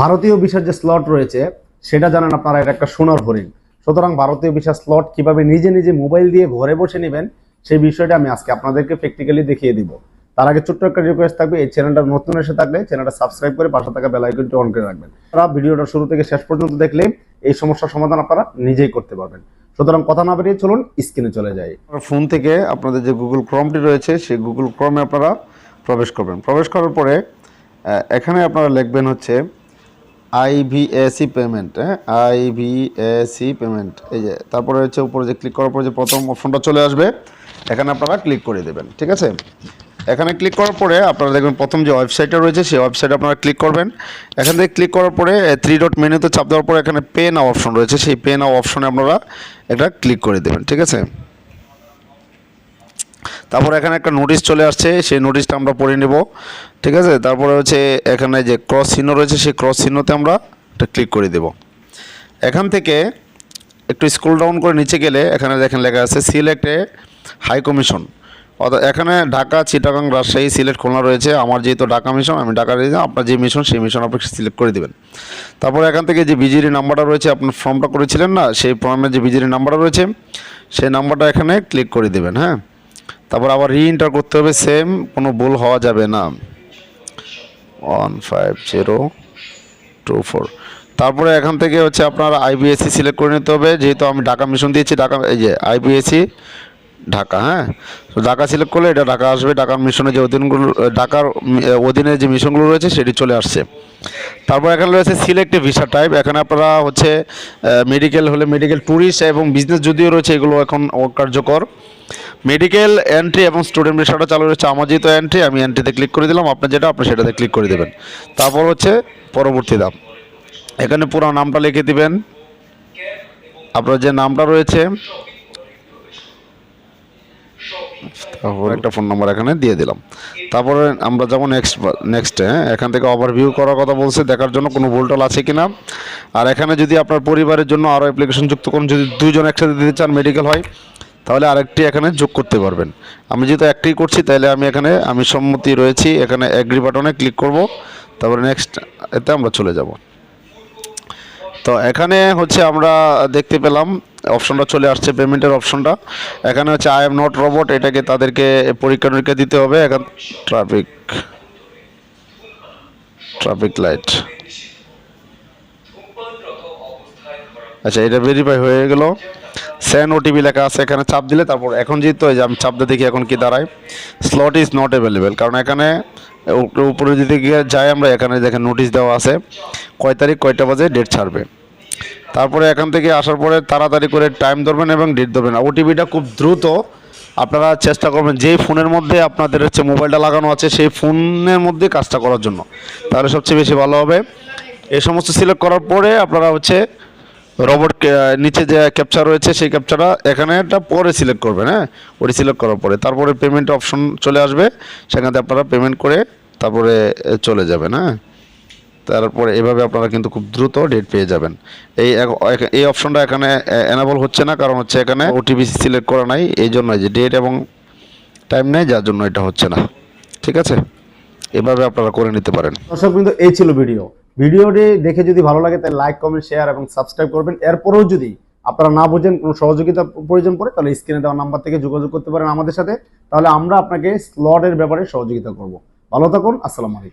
ভারতীয় ভিসার যে স্লট রয়েছে, সেটা জানেন আপনারা, এটা একটা সোনার হরিণ। সুতরাং ভারতীয় ভিসার স্লট কীভাবে নিজে নিজে মোবাইল দিয়ে ঘরে বসে নেবেন, সেই বিষয়টা আমি আজকে আপনাদেরকে প্র্যাকটিক্যালি দেখিয়ে দিব। তার আগে ছোট্ট একটা রিকোয়েস্ট থাকবে, এই চ্যানেলটা নতুন এসে থাকলে চ্যানেলটা সাবস্ক্রাইব করে পাশে থাকা বেল আইকনটি অন করে রাখবেন। আপনারা ভিডিওটা শুরু থেকে শেষ পর্যন্ত দেখলে এই সমস্যার সমাধান আপনারা নিজেই করতে পারবেন। সুতরাং কথা না বেরিয়ে চলুন স্ক্রিনে চলে যাই। ফোন থেকে আপনাদের যে গুগল ক্রমটি রয়েছে, সেই গুগল ক্রমে আপনারা প্রবেশ করবেন। প্রবেশ করার পরে এখানে আপনারা লিখবেন হচ্ছে আইভিএসি পেমেন্ট হ্যাঁ আইভিএসি পেমেন্ট এই যে, তারপরে হচ্ছে উপরে যে ক্লিক করার পরে যে প্রথম অপশনটা চলে আসবে, এখানে আপনারা ক্লিক করে দেবেন, ঠিক আছে? এখানে ক্লিক করার পরে আপনারা দেখবেন প্রথম যে ওয়েবসাইটটা রয়েছে, সেই ওয়েবসাইটে আপনারা ক্লিক করবেন। এখান থেকে ক্লিক করার পরে থ্রি ডট মেনুতে চাপ দেওয়ার পরে এখানে পে নাও অপশন রয়েছে, সেই পে নাও অপশনে আপনারা এটা ক্লিক করে দেবেন, ঠিক আছে? তারপর এখানে একটা নোটিশ চলে আসছে, সেই নোটিশটা আমরা পড়ে নেব, ঠিক আছে? তারপরে হচ্ছে এখানে যে ক্রস চিহ্ন রয়েছে, সেই ক্রস চিহ্নতে আমরা এটা ক্লিক করে দেব। এখান থেকে একটু স্ক্রল ডাউন করে নিচে গেলে এখানে দেখেন লেখা আছে সিলেক্ট এ হাই কমিশন অর্থাৎ এখানে ঢাকা, চিটাগাং, রাজশাহী সিলেক্ট খোলা রয়েছে। আমার যেহেতু ঢাকা মিশন আমি ঢাকা রেখে আপনার যে মিশন সেই মিশন আপনি সিলেক্ট করে দেবেন। তারপর এখান থেকে যে বিজিরি নাম্বারটা রয়েছে আপনার ফর্মটা করেছিলেন না, সেই ফর্মের যে বিজিরি নাম্বারটা রয়েছে, সেই নাম্বারটা এখানে ক্লিক করে দেবেন হ্যাঁ? তারপর আবার রিএন্টার করতে হবে সেম কোনো ভুল হওয়া যাবে না। One five zero two four তারপরে এখান থেকে হচ্ছে আপনার আইবিএসসি সিলেক্ট করে নিতে হবে, যেহেতু আমি ঢাকা মিশন দিয়েছি, ঢাকা, এই যে আইবিএসসি ঢাকা হ্যাঁ? তো ঢাকা সিলেক্ট করলে এটা ঢাকা আসবে, ঢাকার মিশনে যে অধীনগুলো, ঢাকার অধীনে যে মিশনগুলো রয়েছে, সেটি চলে আসছে। তারপর এখানে রয়েছে সিলেক্টে ভিসা টাইপ এখানে আপনারা হচ্ছে মেডিকেল হলে মেডিকেল ট্যুরিস্ট এবং বিজনেস যদিও রয়েছে, এগুলো এখন কার্যকর মেডিকেল এন্ট্রি এবং স্টুডেন্ট ভিসাটা চালু রয়েছে আমার যেহেতু এন্ট্রি আমি এন্ট্রিতে ক্লিক করে দিলাম আপনার যেটা, আপনি সেটাতে ক্লিক করে দেবেন। তারপর হচ্ছে পরবর্তী দাম এখানে পুরো নামটা লিখে দিবেন। আপনার যে নামটা রয়েছে, তারপর একটা ফোন নাম্বার এখানে দিয়ে দিলাম। তারপরে আমরা যাব নেক্সট নেক্সট হ্যাঁ? এখান থেকে ওভারভিউ করার কথা বলছে, দেখার জন্য কোনো ভুলটাল আছে কি না আর এখানে যদি আপনার পরিবারের জন্য আরও অ্যাপ্লিকেশন যুক্ত করুন, যদি দুজন একসাথে দিতে চান মেডিকেল হয় তাহলে আরেকটি এখানে যোগ করতে পারবেন। আমি যেহেতু একটাই করছি, তাহলে আমি এখানে, আমি সম্মতি রয়েছি, এখানে অ্যাগ্রি বাটনে ক্লিক করব। তারপরে নেক্সট এতে আমরা চলে যাব। তো এখানে হচ্ছে আমরা দেখতে পেলাম অপশনটা চলে আসছে পেমেন্টের অপশনটা এখানে হচ্ছে আই এম নট রোবট এটাকে তাদেরকে পরীক্ষা নিরীক্ষা দিতে হবে। এখন ট্রাফিক ট্রাফিক লাইট আচ্ছা এটা ভেরিফাই হয়ে গেল। সেন ওটিপি লেখা আছে, এখানে চাপ দিলে তারপর এখন যেহেতু যে আমি চাপ দিয়ে দেখি এখন কি দাঁড়ায় স্লট ইজ নট অ্যাভেলেবেল কারণ এখানে উপ- উপরে যদি গিয়ে যাই আমরা, এখানে দেখেন নোটিশ দেওয়া আছে, কয় তারিখ, কয়টা বাজে ডেট ছাড়বে। তারপরে এখান থেকে আসার পরে তাড়াতাড়ি করে টাইম ধরবেন এবং ডেট ধরবেন। ওটিপিটা খুব দ্রুত আপনারা চেষ্টা করবেন, যেই ফোনের মধ্যে আপনাদের হচ্ছে মোবাইলটা লাগানো আছে, সেই ফোনের মধ্যে কাজটা করার জন্য। তাহলে সবচেয়ে বেশি ভালো হবে। এই সমস্ত সিলেক্ট করার পরে আপনারা হচ্ছে রোবট নিচে যে ক্যাপচার রয়েছে, সেই ক্যাপচারটা এখানে একটা পরে সিলেক্ট করবেন হ্যাঁ? ওটি সিলেক্ট করার পরে তারপরে পেমেন্ট অপশন চলে আসবে। সেখানে আপনারা পেমেন্ট করে তারপরে চলে যাবেন হ্যাঁ? তারপরে এভাবে আপনারা কিন্তু খুব দ্রুত ডেট পেয়ে যাবেন। এই এই অপশনটা এখানে অ্যানাবল হচ্ছে না, কারণ হচ্ছে এখানে ওটিপি সিলেক্ট করা নাই। এই জন্য যে ডেট এবং টাইম নেই, যার জন্য এটা হচ্ছে না। ঠিক আছে? এভাবে আপনারা করে নিতে পারেন। দর্শক কিন্তু এই ছিল ভিডিও ভিডিওটি দেখে যদি ভালো লাগে, তাহলে লাইক কমেন্ট শেয়ার এবং সাবস্ক্রাইব করবেন। এরপরেও যদি আপনারা না বোঝেন, কোনো সহযোগিতা প্রয়োজন পড়ে, তাহলে স্ক্রিনে দেওয়া নাম্বার থেকে যোগাযোগ করতে পারেন আমাদের সাথে। তাহলে আমরা আপনাকে স্লটের ব্যাপারে সহযোগিতা করব। ভালো থাকুন, আসসালামু আলাইকুম।